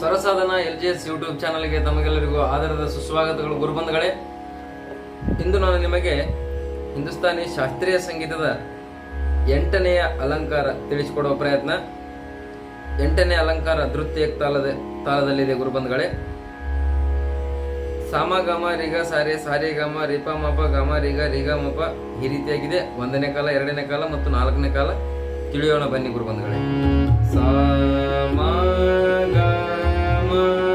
ಸ್ವರಸಾಧನ L G S YouTube ಚಾನಲ್ಗೆ ತಮಗೆಲ್ಲರಿಗೂ ಆಧಾರದ ಸುಸ್ವಾಗತಗಳು. ಗುರುಬಂಧುಗಳೇ, ಇಂದು ನಾನು ನಿಮಗೆ ಹಿಂದೂಸ್ತಾನಿ ಶಾಸ್ತ್ರೀಯ ಸಂಗೀತದ ಎಂಟನೆಯ ಅಲಂಕಾರ ತಿಳಿಸಿಕೊಡುವ ಪ್ರಯತ್ನ. ಎಂಟನೇ ಅಲಂಕಾರ ಧೃತ್ಯ ತಾಲದ ತಾಳದಲ್ಲಿದೆ ಗುರುಬಂಧುಗಳೇ. ಸಾಮ ಗಮ ರಿಗ ಸಾರೆ ಸಾರೆ ಗಮ ರಿಪ ಮಪ ಗಮ ರಿಗ ರಿಗ ಮಪ ಈ ರೀತಿಯಾಗಿದೆ. ಒಂದನೇ ಕಾಲ, ಎರಡನೇ ಕಾಲ ಮತ್ತು ನಾಲ್ಕನೇ ಕಾಲ ತಿಳಿಯೋಣ ಬನ್ನಿ ಗುರುಬಂಧುಗಳೇ. ಸಾಮ Oh.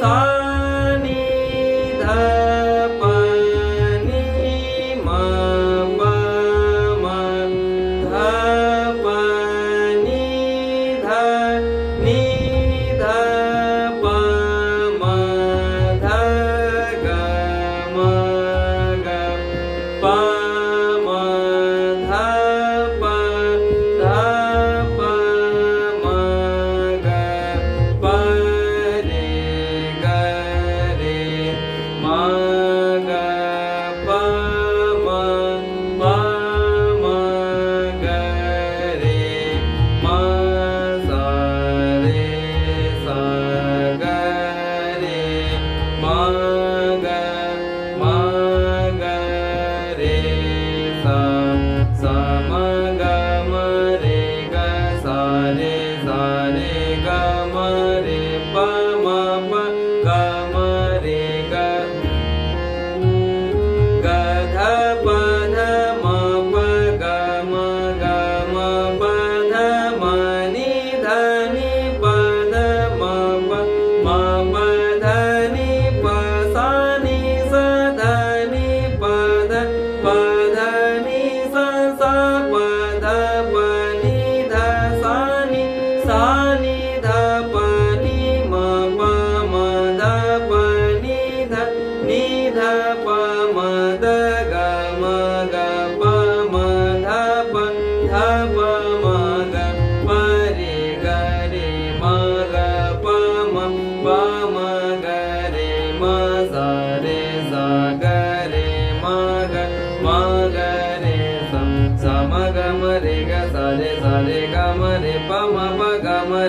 Sorry.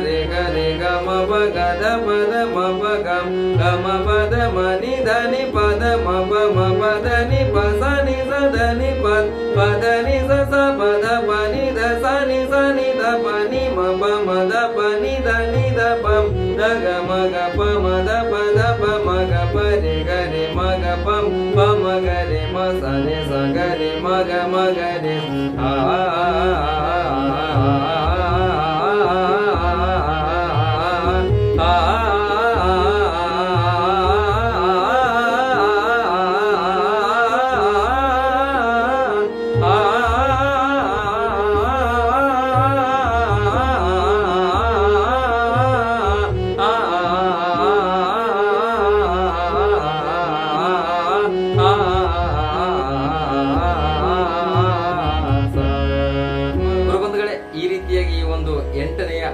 re ga re ga ma ba ga da ba da ma ba ga ga ma ba da ma ni da ni pa da ma ba ma ba da ni pa sa ni sa da ni pa pa da ni sa sa pa da pa ni da sa ni sa ni da pa ni ma ba ma da pa ni da ni da pa da ga ma ga pa ma da pa da pa ma ga pa re ga re ma ga pa pa ma ga re ma sa ne sa ga re ma ga ma ga re a a a a a a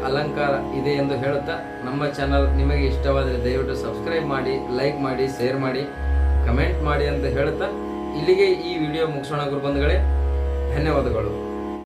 ಅಲಂಕಾರ ಇದೆ ಎಂದು ಹೇಳುತ್ತಾ ನಮ್ಮ channel ನಿಮಗೆ ಇಷ್ಟವಾದರೆ ದಯವಿಟ್ಟು subscribe ಮಾಡಿ like ಮಾಡಿ ಶೇರ್ ಮಾಡಿ ಕಮೆಂಟ್ ಮಾಡಿ ಅಂತ ಹೇಳುತ್ತಾ ಇಲ್ಲಿಗೆ ಈ ವಿಡಿಯೋ ಮುಗಿಸೋಣ ಗುರುಬಂಧುಗಳೇ. ಧನ್ಯವಾದಗಳು.